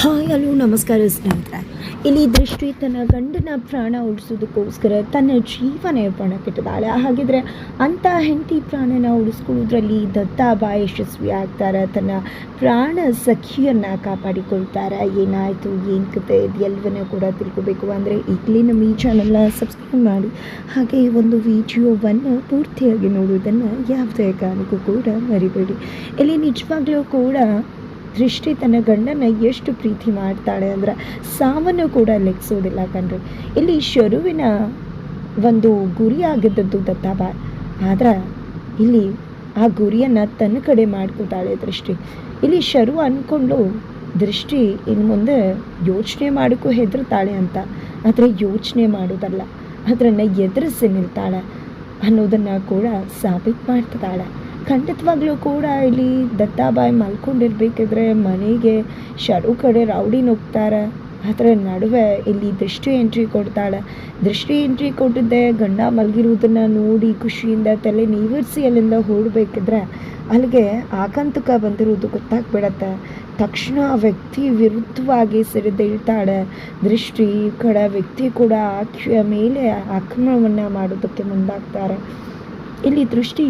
Hi, hello, ನಮಸ್ಕಾರ ಸ್ನೇಹಿತರೆ. ಇಲ್ಲಿ ದೃಷ್ಟಿ ತನ್ನ ಗಂಡನ ಪ್ರಾಣ ಉಳಿಸೋದಕ್ಕೋಸ್ಕರ ತನ್ನ ಜೀವನ ಪಣಕ್ಕಿಟ್ಟಿದ್ದಾಳೆ. ಹಾಗಿದ್ರೆ ಅಂಥ ಹೆಂಡತಿ ಪ್ರಾಣನ ಉಳಿಸ್ಕೊಳ್ಳೋದ್ರಲ್ಲಿ ದತ್ತಾಬಾಯಿ ಯಶಸ್ವಿ ಆಗ್ತಾರೆ ತನ್ನ ಪ್ರಾಣ ಸಖಿಯನ್ನು ಕಾಪಾಡಿಕೊಳ್ತಾರೆ? ಏನಾಯಿತು? ಏನು ಕತೆ? ಎಲ್ಲವನ್ನೂ ಕೂಡ ತಿಳ್ಕೊಬೇಕು. ಅಂದರೆ ಈಗಲೇ ನಮ್ಮ ಈ ಚಾನಲ್ನ ಸಬ್ಸ್ಕ್ರೈಬ್ ಮಾಡಿ. ಹಾಗೆ ಈ ಒಂದು ವಿಡಿಯೋವನ್ನು ಪೂರ್ತಿಯಾಗಿ ನೋಡುವುದನ್ನು ಯಾವುದೇ ಕಾರಣಕ್ಕೂ ಕೂಡ ಮರಿಬೇಡಿ. ಇಲ್ಲಿ ನಿಜವಾಗ್ಲೂ ಕೂಡ ದೃಷ್ಟಿ ತನ್ನ ಗಂಡನ ಎಷ್ಟು ಪ್ರೀತಿ ಮಾಡ್ತಾಳೆ ಅಂದ್ರೆ ಸಾವನ್ನು ಕೂಡ ಲೆಕ್ಸೋದಿಲ್ಲ ಕಣ್ರಿ. ಇಲ್ಲಿ ಶರುವಿನ ಒಂದು ಗುರಿ ಆಗಿದ್ದದ್ದು ದತ್ತಾಬಾಯ್. ಆದ್ರೆ ಇಲ್ಲಿ ಆ ಗುರಿಯನ್ನು ತನ್ನ ಕಡೆ ಮಾಡ್ಕೊತಾಳೆ ದೃಷ್ಟಿ. ಇಲ್ಲಿ ಶರು ಅಂದ್ಕೊಂಡು ದೃಷ್ಟಿ ಇನ್ನು ಮುಂದೆ ಯೋಚನೆ ಮಾಡೋಕ್ಕೂ ಹೆದರ್ತಾಳೆ ಅಂತ. ಆದರೆ ಯೋಚನೆ ಮಾಡೋದಲ್ಲ. ಅದನ್ನು ಎದುರಿಸಿ ನಿಲ್ತಾಳೆ ಅನ್ನೋದನ್ನು ಕೂಡ ಸಾಬೀತು ಮಾಡ್ತಿದ್ದಾಳೆ. ಖಂಡಿತವಾಗ್ಲೂ ಕೂಡ ಇಲ್ಲಿ ದತ್ತಾಬಾಯಿ ಮಲ್ಕೊಂಡಿರ್ಬೇಕಿದ್ರೆ ಮನೆಗೆ ಶರು ಕಡೆ ರೌಡಿ ನುಗ್ತಾರೆ ಅದರ ನಡುವೆ ಇಲ್ಲಿ ದೃಷ್ಟಿ ಎಂಟ್ರಿ ಕೊಡ್ತಾಳೆ. ದೃಷ್ಟಿ ಎಂಟ್ರಿ ಕೊಟ್ಟಿದ್ದೆ, ಗಂಡ ಮಲಗಿರುವುದನ್ನು ನೋಡಿ ಖುಷಿಯಿಂದ ತಲೆ ನೀವಿರಿಸಿ ಅಲ್ಲಿಂದ ಹೊರಡ್ಬೇಕಿದ್ರೆ ಅಲ್ಲಿಗೆ ಆಕಂತಕ ಬಂದಿರೋದು ಗೊತ್ತಾಗ್ಬಿಡತ್ತೆ. ತಕ್ಷಣ ಆ ವ್ಯಕ್ತಿ ವಿರುದ್ಧವಾಗಿ ಸಿಡಿದೇಳ್ತಾಳೆ ದೃಷ್ಟಿ ಕಡೆ ವ್ಯಕ್ತಿ ಕೂಡ ಆಕೆಯ ಮೇಲೆ ಆಕ್ರಮಣವನ್ನು ಮಾಡೋದಕ್ಕೆ ಮುಂದಾಗ್ತಾರೆ. ಇಲ್ಲಿ ದೃಷ್ಟಿ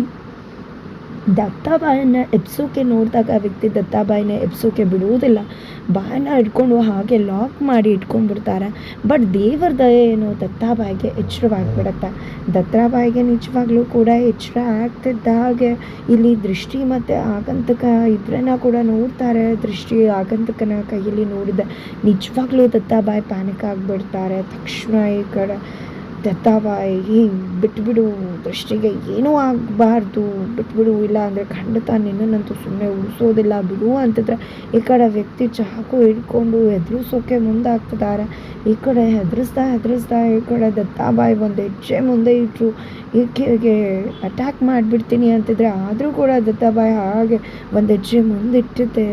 ದತ್ತಾಬಾಯನ್ನ ಎಬ್ಸೋಕೆ ನೋಡಿದಾಗ ಆ ವ್ಯಕ್ತಿ ದತ್ತಾಬಾಯಿನ ಎಬ್ಸೋಕೆ ಬಿಡುವುದಿಲ್ಲ. ಬಾಯನ್ನ ಹಿಡ್ಕೊಂಡು ಹಾಗೆ ಲಾಕ್ ಮಾಡಿ ಇಟ್ಕೊಂಡ್ಬಿಡ್ತಾರೆ. ಬಟ್ ದೇವರ ದಯೆ ಏನು ದತ್ತಾಬಾಯಿಗೆ ಎಚ್ಚರವಾಗಿಬಿಡತ್ತೆ. ದತ್ತಾಬಾಯಿಗೆ ನಿಜವಾಗ್ಲೂ ಕೂಡ ಎಚ್ಚರ ಆಗ್ತಿದ್ದ ಹಾಗೆ ಇಲ್ಲಿ ದೃಷ್ಟಿ ಮತ್ತು ಆಗಂತಕ ಇಬ್ಬರನ್ನ ಕೂಡ ನೋಡ್ತಾರೆ. ದೃಷ್ಟಿ ಆಗಂತಕನ ಕೈಯಲ್ಲಿ ನೋಡಿದ ನಿಜವಾಗ್ಲೂ ದತ್ತಾಬಾಯಿ ಪ್ಯಾನಿಕ್ ಆಗಿಬಿಡ್ತಾರೆ. ತಕ್ಷಣ ಈ ಕಡೆ ದತ್ತಾಬಾಯಿ ಬಿಟ್ಬಿಡು, ದೃಷ್ಟಿಗೆ ಏನೂ ಆಗಬಾರ್ದು, ಬಿಟ್ಬಿಡು. ಇಲ್ಲ ಅಂದರೆ ಖಂಡಿತ ನಿನ್ನನ್ನಂತೂ ಸುಮ್ಮನೆ ಉಳಿಸೋದಿಲ್ಲ. ಬಿಡು ಅಂತಿದ್ರೆ ಈ ಕಡೆ ವ್ಯಕ್ತಿ ಚಾಕು ಹಿಡ್ಕೊಂಡು ಹೆದರಿಸೋಕೆ ಮುಂದಾಗ್ತಿದ್ದಾರೆ. ಈ ಕಡೆ ಹೆದರಿಸ್ತಾ ಹೆದರಿಸ್ತಾ ಈ ಕಡೆ ದತ್ತಾಬಾಯಿ ಒಂದು ಹೆಜ್ಜೆ ಮುಂದೆ ಇಟ್ಟರು ಈಕೆಗೆ ಅಟ್ಯಾಕ್ ಮಾಡಿಬಿಡ್ತೀನಿ ಅಂತಿದ್ರೆ ಆದರೂ ಕೂಡ ದತ್ತಾಬಾಯಿ ಹಾಗೆ ಒಂದು ಹೆಜ್ಜೆ ಮುಂದಿಟ್ಟಿದ್ದೆ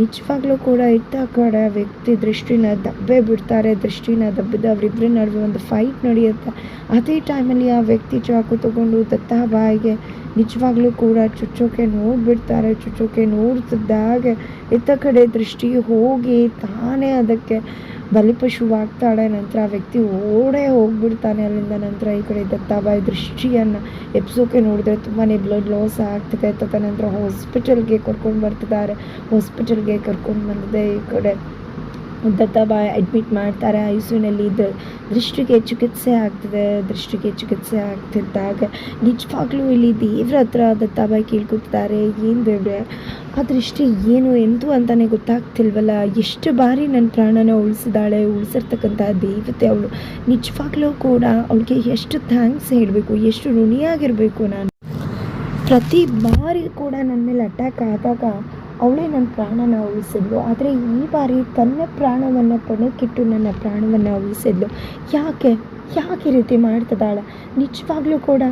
ನಿಜವಾಗ್ಲೂ ಕೂಡ ಇತ್ತ ಕಡೆ ವ್ಯಕ್ತಿ ದೃಷ್ಟಿನ ದಬ್ಬೆ ಬಿಡ್ತಾರೆ. ದೃಷ್ಟಿನ ದಬ್ಬಿದ ಅವರಿಬ್ಬರ ನಡುವೆ ಒಂದು ಫೈಟ್ ನಡೆಯುತ್ತೆ. ಅದೇ ಟೈಮಲ್ಲಿ ಆ ವ್ಯಕ್ತಿ ಚಾಕು ತಗೊಂಡು ದತ್ತಾಬಾಯಿಗೆ ನಿಜವಾಗ್ಲೂ ಕೂಡ ಚುಚ್ಚೋಕೆ ನೋಡಿಬಿಡ್ತಾರೆ, ಚುಚ್ಚೋಕೆ ನೋಡ್ತಿದ್ದಾಗೆ. ಇತ್ತ ಕಡೆ ದೃಷ್ಟಿ ಹೋಗಿ ತಾನೇ ಅದಕ್ಕೆ ಬಲಿಪಶುವಾಗ್ತಾಳೆ. ನಂತರ ಆ ವ್ಯಕ್ತಿ ಓಡೇ ಹೋಗ್ಬಿಡ್ತಾನೆ. ಅಲ್ಲಿಂದ ನಂತರ ಈ ಕಡೆ ದತ್ತಾಬಾಯಿ ದೃಷ್ಟಿಯನ್ನು ಎಬ್ಸೋಕೆ ನೋಡಿದ್ರೆ ತುಂಬಾ ಬ್ಲಡ್ ಲಾಸ್ ಆಗ್ತಿದೆ. ತದನಂತರ ಹಾಸ್ಪಿಟಲ್ಗೆ ಕರ್ಕೊಂಡು ಬರ್ತಿದ್ದಾರೆ. ಹಾಸ್ಪಿಟಲ್ಗೆ ಕರ್ಕೊಂಡು ಬಂದಿದೆ ಈ ಕಡೆ. ದತ್ತಾಬಾಯಿ ಅಡ್ಮಿಟ್ ಮಾಡ್ತಾರೆ ಐ ದ ದೃಷ್ಟಿಗೆ ಚಿಕಿತ್ಸೆ ಆಗ್ತಿದೆ, ದೃಷ್ಟಿಗೆ ಚಿಕಿತ್ಸೆ ಆಗ್ತಿದ್ದಾಗ ನಿಜವಾಗ್ಲೂ ಇಲ್ಲಿ ದೇವ್ರ ಹತ್ರ ದತ್ತಾಬಾಯಿ ಕೇಳ್ಕೊತಿದ್ದಾರೆ, ಏನು ದೇವ್ರೆ? ಆ ದೃಷ್ಟಿ ಏನು ಎಂತು ಅಂತಲೇ ಗೊತ್ತಾಗ್ತಿಲ್ವಲ್ಲ? ಎಷ್ಟು ಬಾರಿ ನನ್ನ ಪ್ರಾಣನ ಉಳಿಸಿದಾಳೆ, ಉಳಿಸಿರ್ತಕ್ಕಂಥ ದೇವತೆ ಅವಳು. ನಿಜವಾಗ್ಲೂ ಕೂಡ ಅವಳಿಗೆ ಎಷ್ಟು ಥ್ಯಾಂಕ್ಸ್ ಹೇಳಬೇಕು, ಎಷ್ಟು ಋಣಿಯಾಗಿರಬೇಕು ನಾನು. ಪ್ರತಿ ಬಾರಿ ಕೂಡ ನನ್ನ ಮೇಲೆ ಅಟ್ಯಾಕ್ ಆದಾಗ ಅವಳೇ ನನ್ನ ಪ್ರಾಣನ ಉಳಿಸಿದ್ಲು. ಆದರೆ ಈ ಬಾರಿ ತನ್ನ ಪ್ರಾಣವನ್ನು ಪಣಕ್ಕಿಟ್ಟು ನನ್ನ ಪ್ರಾಣವನ್ನು ಉಳಿಸಿದ್ಲು. ಯಾಕೆ? ಯಾಕೆ ರೀತಿ ಮಾಡ್ತಿದ್ದಾಳೆ? ನಿಜವಾಗ್ಲೂ ಕೂಡ?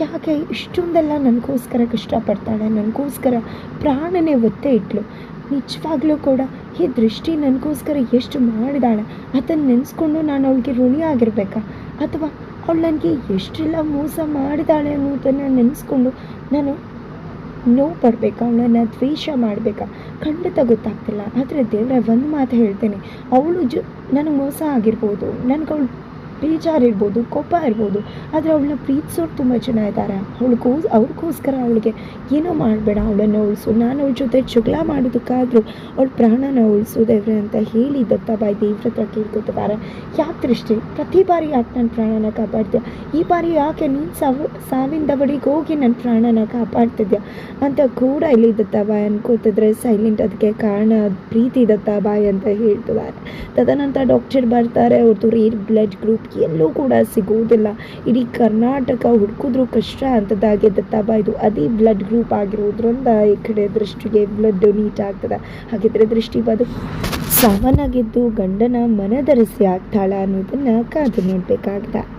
ಯಾಕೆ ಇಷ್ಟೊಂದೆಲ್ಲ ನನಗೋಸ್ಕರ ಕಷ್ಟಪಡ್ತಾಳೆ? ನನಗೋಸ್ಕರ ಪ್ರಾಣನೇ ಒತ್ತೆ ಇಟ್ಲು. ನಿಜವಾಗ್ಲೂ ಕೂಡ ಈ ದೃಷ್ಟಿ ನನಗೋಸ್ಕರ ಎಷ್ಟು ಮಾಡಿದಾಳೆ? ಅದನ್ನು ನೆನೆಸ್ಕೊಂಡು ನಾನು ಅವಳಿಗೆ ಋಣಿಯಾಗಿರ್ಬೇಕಾ ಅಥವಾ ಅವಳು ನನಗೆ ಎಷ್ಟೆಲ್ಲ ಮೋಸ ಮಾಡಿದಾಳೆ ಅನ್ನೋದನ್ನು ನೆನೆಸ್ಕೊಂಡು ನಾನು ನೋವು ಪಡಬೇಕಾ, ಅವಳನ್ನು ದ್ವೇಷ ಮಾಡಬೇಕಾ. ಖಂಡಿತ ಗೊತ್ತಾಗ್ತಿಲ್ಲ. ಆದರೆ ದೇವರ, ಒಂದು ಮಾತು ಹೇಳ್ತೇನೆ. ಅವಳು ಜ, ನನಗೆ ಮೋಸ ಆಗಿರ್ಬೋದು. ನನಗೆ ಅವಳು ಬೇಜಾರಿರ್ಬೋದು ಕೋಪ ಇರ್ಬೋದು, ಆದರೆ ಅವಳನ್ನ ಪ್ರೀತಿಸೋರು ತುಂಬ ಜನ ಇದ್ದಾರೆ ಅವಳಿಗೋ ಅವ್ರಿಗೋಸ್ಕರ ಅವಳಿಗೆ ಏನೋ ಮಾಡಬೇಡ, ಅವಳನ್ನು ಉಳಿಸು. ನಾನು ಅವಳ ಜೊತೆ ಜಗಳ ಮಾಡೋದಕ್ಕಾದರೂ ಅವಳ ಪ್ರಾಣನ ಉಳಿಸು ದೇವ್ರೆ ಅಂತ ಹೇಳಿ ದತ್ತಾಬಾಯಿ ದೇವ್ರ ಹತ್ರ ಕೇಳ್ಕೊತಿದ್ದಾರೆ. ಯಾಕೆ ದೃಷ್ಟಿ? ಪ್ರತಿ ಬಾರಿ ಯಾಕೆ ನನ್ನ ಪ್ರಾಣನ ಕಾಪಾಡ್ತೀಯ? ಈ ಬಾರಿ ಯಾಕೆ ನೀನು ಸಾವು ಬಳಿಗೆ ಹೋಗಿ ನನ್ನ ಪ್ರಾಣನ ಕಾಪಾಡ್ತಿದ್ಯಾ? ಅಂತ ಕೂಡ ಇಲ್ಲಿ ದತ್ತಾಬಾಯಿ ಅನ್ಕೋತಿದ್ರೆ ಸೈಲೆಂಟ್ ಅದಕ್ಕೆ ಕಾರಣ ಪ್ರೀತಿ ದತ್ತಾಬಾಯಿ ಅಂತ ಹೇಳ್ತಿದ್ದಾರೆ. ತದನಂತರ ಡಾಕ್ಟರ್ ಬರ್ತಾರೆ ಅವ್ರದ್ದು ರೇರ್ ಬ್ಲಡ್ ಗ್ರೂಪ್ ಎಲ್ಲೂ ಕೂಡ ಸಿಗುವುದಿಲ್ಲ. ಇಡೀ ಕರ್ನಾಟಕ ಹುಡುಕಿದ್ರು ಕಷ್ಟ ಅಂತದಾಗೆ ದತ್ತಾಬಾಯ್ದು ಅದೇ ಬ್ಲಡ್ ಗ್ರೂಪ್ ಆಗಿರೋದ್ರಿಂದ ಈ ಕಡೆ ದೃಷ್ಟಿಗೆ ಬ್ಲಡ್ ನೀಟ್ ಆಗ್ತದೆ. ಹಾಗಿದ್ರೆ ದೃಷ್ಟಿ ಬದುಕು ಸಾವನ್ನಾಗಿದ್ದು ಗಂಡನ ಮನದರಿಸಿ ಆಗ್ತಾಳ ಅನ್ನೋದನ್ನು ಕಾದು ನೋಡಬೇಕಾಗಿದೆ